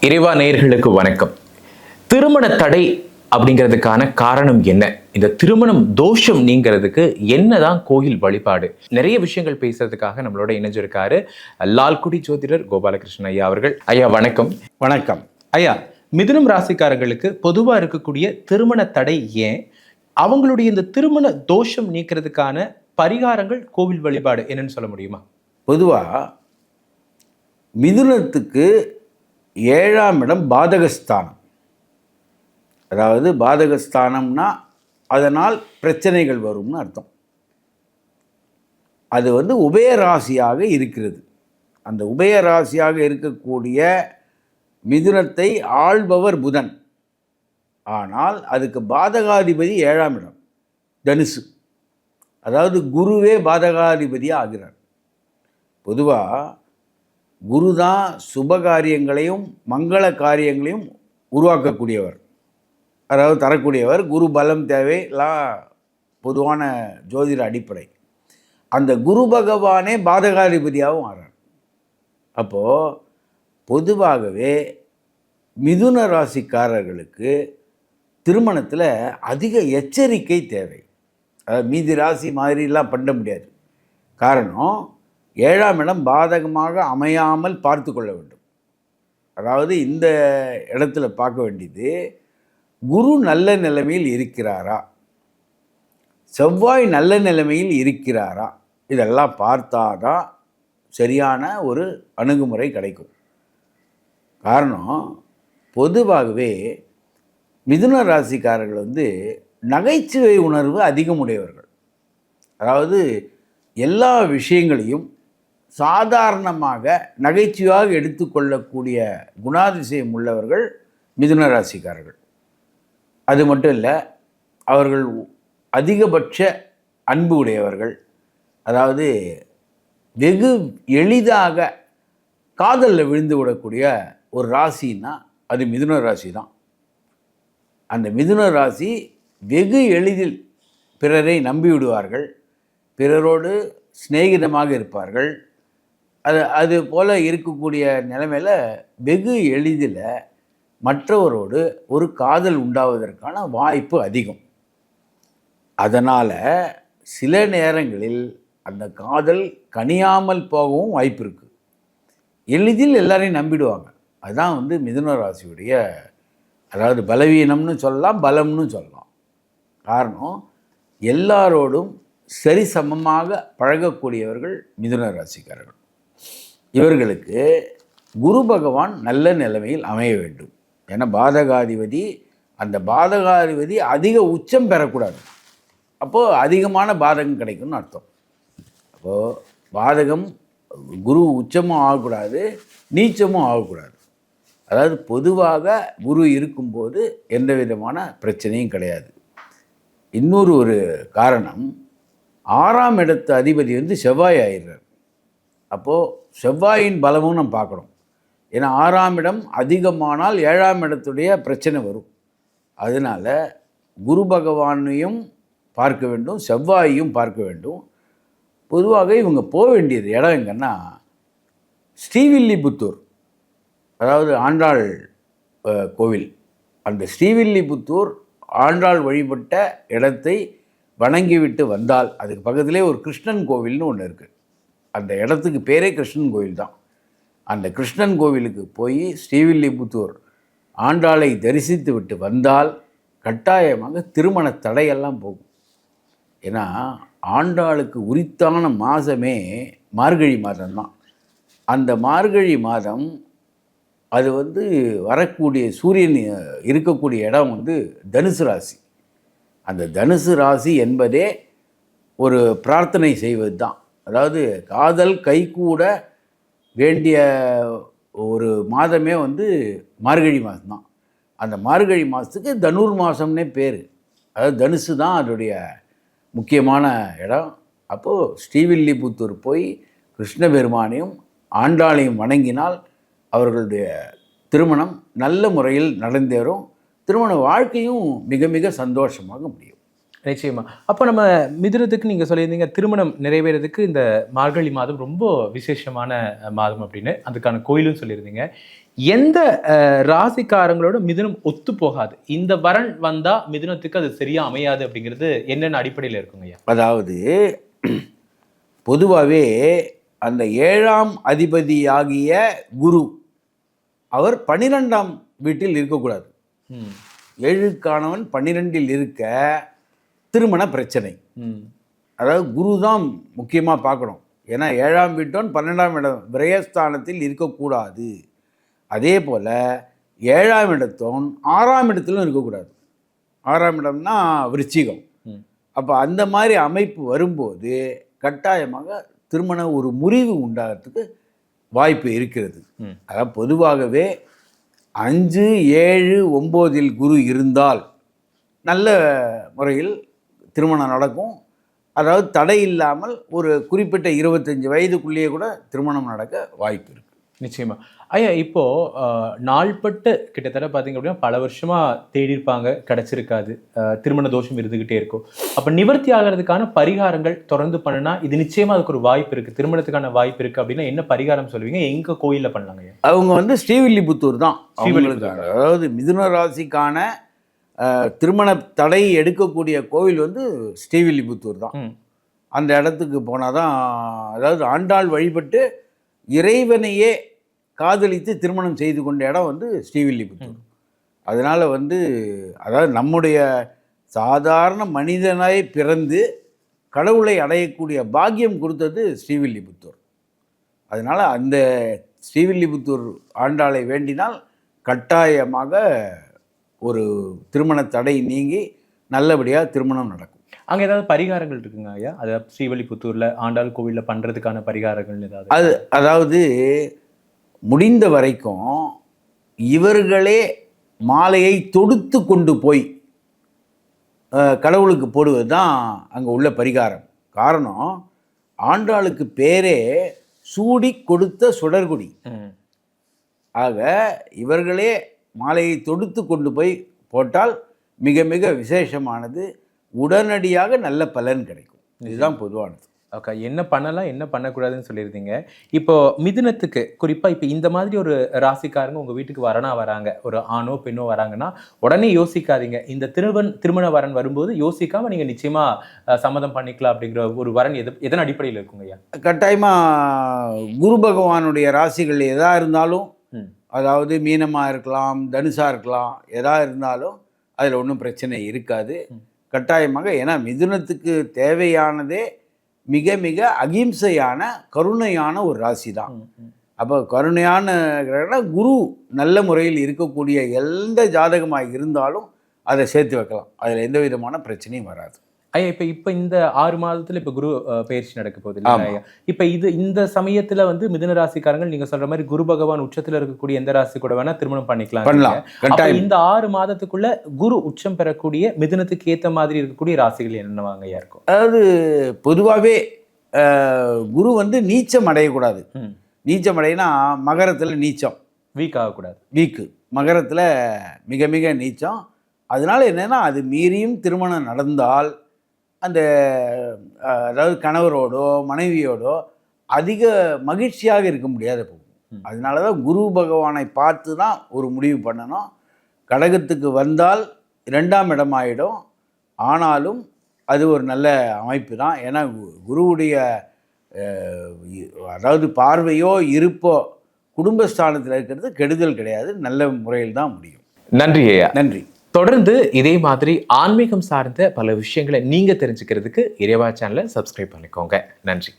இறைவா நேயர்களுக்கு வணக்கம். திருமண தடை அப்படிங்கிறதுக்கான காரணம் என்ன? இந்த திருமணம் தோஷம் நீங்கிறதுக்கு என்னதான் கோயில் வழிபாடு? நிறைய விஷயங்கள் பேசுறதுக்காக நம்மளோட இணைஞ்சிருக்காரு லால்குடி ஜோதிடர் கோபாலகிருஷ்ணன் ஐயா அவர்கள். ஐயா வணக்கம். வணக்கம். ஐயா மிதுனம் ராசிக்காரர்களுக்கு பொதுவா இருக்கக்கூடிய திருமண தடை ஏன்? அவங்களுடைய இந்த திருமண தோஷம் நீக்கிறதுக்கான பரிகாரங்கள் கோவில் வழிபாடு என்னன்னு சொல்ல முடியுமா? பொதுவாக மிதுனத்துக்கு ஏழாம் இடம் பாதகஸ்தானம். அதாவது பாதகஸ்தானம்னா அதனால் பிரச்சனைகள் வரும்னு அர்த்தம். அது வந்து உபயராசியாக இருக்கிறது. அந்த உபயராசியாக இருக்கக்கூடிய மிதுனத்தை ஆள்பவர் புதன். ஆனால் அதுக்கு பாதகாதிபதி ஏழாம் இடம் தனுசு. அதாவது குருவே பாதகாதிபதியாக ஆகிறார். பொதுவாக குரு தான் சுப காரியங்களையும் மங்கள காரியங்களையும் உருவாக்கக்கூடியவர். அதாவது தரக்கூடியவர். குரு பலம் தேவை. எல்லாம் பொதுவான ஜோதிட அடிப்படை. அந்த குரு பகவானே பாதகாதிபதியாகவும் ஆறார். அப்போது பொதுவாகவே மிதுன ராசிக்காரர்களுக்கு திருமணத்தில் அதிக எச்சரிக்கை தேவை. அதாவது மீதி ராசி மாதிரிலாம் பண்ண முடியாது. காரணம் ஏழாம் இடம் பாதகமாக அமையாமல் பார்த்து கொள்ள வேண்டும். அதாவது இந்த இடத்துல பார்க்க வேண்டியது குரு நல்ல நிலைமையில் இருக்கிறாரா? செவ்வாய் நல்ல நிலைமையில் இருக்கிறாரா? இதெல்லாம் பார்த்தாதான் சரியான ஒரு அணுகுமுறை கிடைக்கும். காரணம் பொதுவாகவே மிதுன ராசிக்காரர்கள் வந்து நகைச்சுவை உணர்வு அதிகமுடையவர்கள். அதாவது எல்லா விஷயங்களையும் சாதாரணமாக நகைச்சுவையாக எடுத்துக்கொள்ளக்கூடிய குணாதிசயம் உள்ளவர்கள் மிதுன ராசிக்காரர்கள். அது மட்டும் இல்லை அவர்கள் அதிகபட்ச அன்பு உடையவர்கள். அதாவது வெகு எளிதாக காதலில் விழுந்து விடக்கூடிய ஒரு ராசின்னா அது மிதுன ராசி தான் அந்த மிதுன ராசி வெகு எளிதில் பிறரை நம்பிவிடுவார்கள் பிறரோடு சிநேகிதமாக இருப்பார்கள். அது அது போல் இருக்கக்கூடிய நிலைமையில் வெகு எளிதில் மற்றவரோடு ஒரு காதல் உண்டாவதற்கான வாய்ப்பு அதிகம். அதனால் சில நேரங்களில் அந்த காதல் கனியாமல் போகவும் வாய்ப்பு இருக்குது எளிதில் எல்லாரையும் நம்பிடுவாங்க. அதுதான் வந்து மிதுன ராசியுடைய அதாவது பலவீனம்னு சொல்லலாம் பலம்னு சொல்லலாம். காரணம் எல்லாரோடும் சரிசமமாக பழகக்கூடியவர்கள் மிதுன ராசிக்காரர்கள். இவர்களுக்கு குரு பகவான் நல்ல நிலைமையில் அமைய வேண்டும். ஏன்னா பாதகாதிபதி அந்த பாதகாதிபதி அதிக உச்சம் பெறக்கூடாது. அப்போது அதிகமான பாதகம் கிடைக்கும்னு அர்த்தம். அப்போது பாதகம் குரு உச்சமும் ஆகக்கூடாது நீச்சமும் ஆகக்கூடாது. அதாவது பொதுவாக குரு இருக்கும்போது எந்த விதமான பிரச்சனையும் கிடையாது. இன்னொரு ஒரு காரணம் ஆறாம் இடத்து அதிபதி வந்து செவ்வாய் ஆயிடுறார். அப்போது செவ்வாயின் பலமும் நம்ம பார்க்கணும். ஏன்னா ஆறாம் இடம் அதிகமானால் ஏழாம் இடத்துடைய பிரச்சனை வரும். அதனால் குரு பகவானையும் பார்க்க வேண்டும் செவ்வாயையும் பார்க்க வேண்டும். பொதுவாக இவங்க போக வேண்டியது இடம் எங்கன்னா ஸ்ரீவில்லிபுத்தூர். அதாவது ஆண்டாள் கோவில். அந்த ஸ்ரீவில்லிபுத்தூர் ஆண்டாள் வழிபட்ட இடத்தை வணங்கிவிட்டு வந்தால் அதுக்கு பக்கத்திலே ஒரு கிருஷ்ணன் கோவில்னு ஒன்று இருக்குது அந்த இடத்துக்கு பேரே கிருஷ்ணன் கோவில் தான். அந்த கிருஷ்ணன் கோவிலுக்கு போய் ஸ்ரீவில்லிபுத்தூர் ஆண்டாளை தரிசித்து விட்டு வந்தால் கட்டாயமாக திருமண தடையெல்லாம் போகும். ஏன்னா ஆண்டாளுக்கு உரித்தான மாதமே மார்கழி மாதம்தான் அந்த மார்கழி மாதம் அது வந்து வரக்கூடிய சூரியன் இருக்கக்கூடிய இடம் வந்து தனுசு ராசி. அந்த தனுசு ராசி என்பதே ஒரு பிரார்த்தனை செய்வது தான் அதாவது காதல் கைகூட வேண்டிய ஒரு மாதமே வந்து மார்கழி மாதம்தான் அந்த மார்கழி மாதத்துக்கு தனுர் மாதம்னே பேர். அதாவது தனுசு தான் அதோடைய முக்கியமான இடம். அப்போது ஸ்ரீவில்லிபுத்தூர் போய் கிருஷ்ண பெருமானையும் ஆண்டாளையும் வணங்கினால் அவர்களுடைய திருமணம் நல்ல முறையில் நடந்தேறும். திருமண வாழ்க்கையும் மிக மிக சந்தோஷமாக முடியும். நிச்சயமா. அப்போ நம்ம மிதுனத்துக்கு நீங்க சொல்லியிருந்தீங்க திருமணம் நிறைவேறதுக்கு இந்த மார்கழி மாதம் ரொம்ப விசேஷமான மாதம் அப்படின்னு அதுக்கான கோயிலும் சொல்லியிருந்தீங்க. எந்த ராசிக்காரங்களோட மிதுனம் ஒத்து போகாது? இந்த வரன் வந்தா மிதுனத்துக்கு அது சரியா அமையாது அப்படிங்கிறது என்னென்ன அடிப்படையில் இருக்குங்க ஐயா? அதாவது பொதுவாகவே அந்த ஏழாம் அதிபதியாகிய குரு அவர் பன்னிரெண்டாம் வீட்டில் இருக்கக்கூடாது. ம். ஏழுக்கானவன் பன்னிரெண்டில் இருக்க திருமண பிரச்சனை. அதாவது குரு தான் முக்கியமாக பார்க்கணும். ஏன்னா ஏழாம் வீட்டோன் பன்னெண்டாம் இடம் விரயஸ்தானத்தில் இருக்கக்கூடாது. அதே போல் ஏழாம் இடத்தோன் ஆறாம் இடத்திலும் இருக்கக்கூடாது. ஆறாம் இடம்னா விருச்சிகம். ம். அப்போ அந்த மாதிரி அமைப்பு வரும்போது கட்டாயமாக திருமண ஒரு முறிவு உண்டாகிறதுக்கு வாய்ப்பு இருக்கிறது. அதாவது பொதுவாகவே அஞ்சு ஏழு ஒம்போதில் குரு இருந்தால் நல்ல முறையில் திருமணம் நடக்கும். அதாவது தடை இல்லாமல் ஒரு குறிப்பிட்ட இருபத்தஞ்சு வயதுக்குள்ளேயே கூட திருமணம் நடக்க வாய்ப்பு இருக்கு. நிச்சயமா. ஐயா இப்போ அஹ், நாள்பட்டு கிட்டத்தட்ட பார்த்தீங்க அப்படின்னா பல வருஷமா தேடி இருப்பாங்க கிடைச்சிருக்காது திருமண தோஷம் இருந்துகிட்டே இருக்கும். அப்ப நிவர்த்தி ஆகிறதுக்கான பரிகாரங்கள் தொடர்ந்து பண்ணுனா இது நிச்சயமா அதுக்கு ஒரு வாய்ப்பு இருக்கு. திருமணத்துக்கான வாய்ப்பு இருக்கு அப்படின்னா என்ன பரிகாரம் சொல்லுவீங்க? எங்க கோயில்ல பண்ணலாங்க ஐயா? அவங்க வந்து ஸ்ரீவில்லிபுத்தூர் தான். ஸ்ரீவில்லிபுத்தூர். அதாவது மிதுன ராசிக்கான திருமண தடை எடுக்கக்கூடிய கோவில் வந்து ஸ்ரீவில்லிபுத்தூர் தான். அந்த இடத்துக்கு போனால் தான் அதாவது ஆண்டாள் வழிபட்டு இறைவனையே காதலித்து திருமணம் செய்து கொண்ட இடம் வந்து ஸ்ரீவில்லிபுத்தூர். அதனால் வந்து அதாவது நம்முடைய சாதாரண மனிதனாய் பிறந்து கடவுளை அடையக்கூடிய பாக்கியம் கொடுத்தது ஸ்ரீவில்லிபுத்தூர். அதனால் அந்த ஸ்ரீவில்லிபுத்தூர் ஆண்டாளை வேண்டினால் கட்டாயமாக ஒரு திருமண தடை நீங்கி நல்லபடியாக திருமணம் நடக்கும். அங்க ஏதாவது பரிகாரங்கள் இருக்குங்க ஐயா? அதாவது ஸ்ரீவல்லிபுத்தூர்ல ஆண்டாள் கோவில்ல பண்றதுக்கான பரிகாரங்கள் ஏதாவது? அது அதாவது முடிந்த வரைக்கும் இவர்களே மாலையை தொடுத்து கொண்டு போய் கடவுளுக்கு போடுவது தான் அங்கே உள்ள பரிகாரம். காரணம் ஆண்டாளுக்கு பேரே சூடி கொடுத்த சுடர்குடி. ஆக இவர்களே மாலையை தொடுத்து கொண்டு போய் போட்டால் மிக மிக விசேஷமானது. உடனடியாக நல்ல பலன் கிடைக்கும். இதுதான் பொதுவானது. ஓகே என்ன பண்ணலாம் என்ன பண்ணக்கூடாதுன்னு சொல்லியிருந்தீங்க. இப்போ மிதுனத்துக்கு குறிப்பா இப்போ இந்த மாதிரி ஒரு ராசிக்காரங்க உங்க வீட்டுக்கு வரனா வராங்க. ஒரு ஆணோ பெண்ணோ வராங்கன்னா உடனே யோசிக்காதீங்க. இந்த திருவன் திருமண வரன் வரும்போது யோசிக்காம நீங்க நிச்சயமா அஹ், சம்மதம் பண்ணிக்கலாம் அப்படிங்கிற ஒரு வரன் எது எதன் அடிப்படையில் இருக்குங்க ஐயா? கட்டாயமாக குரு பகவானுடைய ராசிகள் எதா இருந்தாலும் ம். அதாவது மீனமாக இருக்கலாம் தனுஷாக இருக்கலாம் எதா இருந்தாலும் அதில் ஒன்றும் பிரச்சனை இருக்காது. கட்டாயமாக ஏன்னா மிதுனத்துக்கு தேவையானதே மிக மிக அகிம்சையான கருணையான ஒரு ராசி தான். அப்போ கருணையான குரு நல்ல முறையில் இருக்கக்கூடிய எந்த ஜாதகமாக இருந்தாலும் அதை சேர்த்து வைக்கலாம் அதில் எந்த விதமான பிரச்சனையும் வராது ஐயா இப்ப இப்ப இந்த ஆறு மாதத்துல இப்ப குரு பயிற்சி நடக்க போகுது. இல்லையா ஐயா? இப்ப இது இந்த சமயத்துல வந்து மிதுன ராசிக்காரங்கள் நீங்க சொல்ற மாதிரி குரு பகவான் உச்சத்துல இருக்கக்கூடிய எந்த ராசி கூட வேணா திருமணம் பண்ணிக்கலாம் பண்ணலாம். இந்த ஆறு மாதத்துக்குள்ள குரு உச்சம் பெறக்கூடிய மிதுனத்துக்கு ஏத்த மாதிரி இருக்கக்கூடிய ராசிகள் என்னவாங்க ஐயா இருக்கும்? அதாவது பொதுவாகவே குரு வந்து நீச்சம் அடையக்கூடாது. நீச்சம் அடையினா மகரத்தில் நீச்சம். வீக் ஆகக்கூடாது. வீக்கு. மகரத்தில் மிக மிக நீச்சம். அதனால என்னன்னா அது மீறியும் திருமணம் நடந்தால் அந்த அதாவது கணவரோடோ மனைவியோடோ அதிக மகிழ்ச்சியாக இருக்க முடியாத போகும். அதனால தான் குரு பகவானை பார்த்து தான் ஒரு முடிவு பண்ணணும். கடகத்துக்கு வந்தால் இரண்டாம் இடம் ஆயிடும். ஆனாலும் அது ஒரு நல்ல அமைப்பு தான் ஏன்னா குருவுடைய அதாவது பார்வையோ இருப்போ குடும்பஸ்தானத்தில் இருக்கிறது கெடுதல் கிடையாது. நல்ல முறையில் தான் முடியும். நன்றி ஐயா. நன்றி. தொடர்ந்து இதே மாதிரி ஆன்மீகம் சார்ந்த பல விஷயங்களை நீங்கள் தெரிஞ்சுக்கிறதுக்கு இறைவா சேனலை சப்ஸ்கிரைப் பண்ணிக்கோங்க. நன்றி.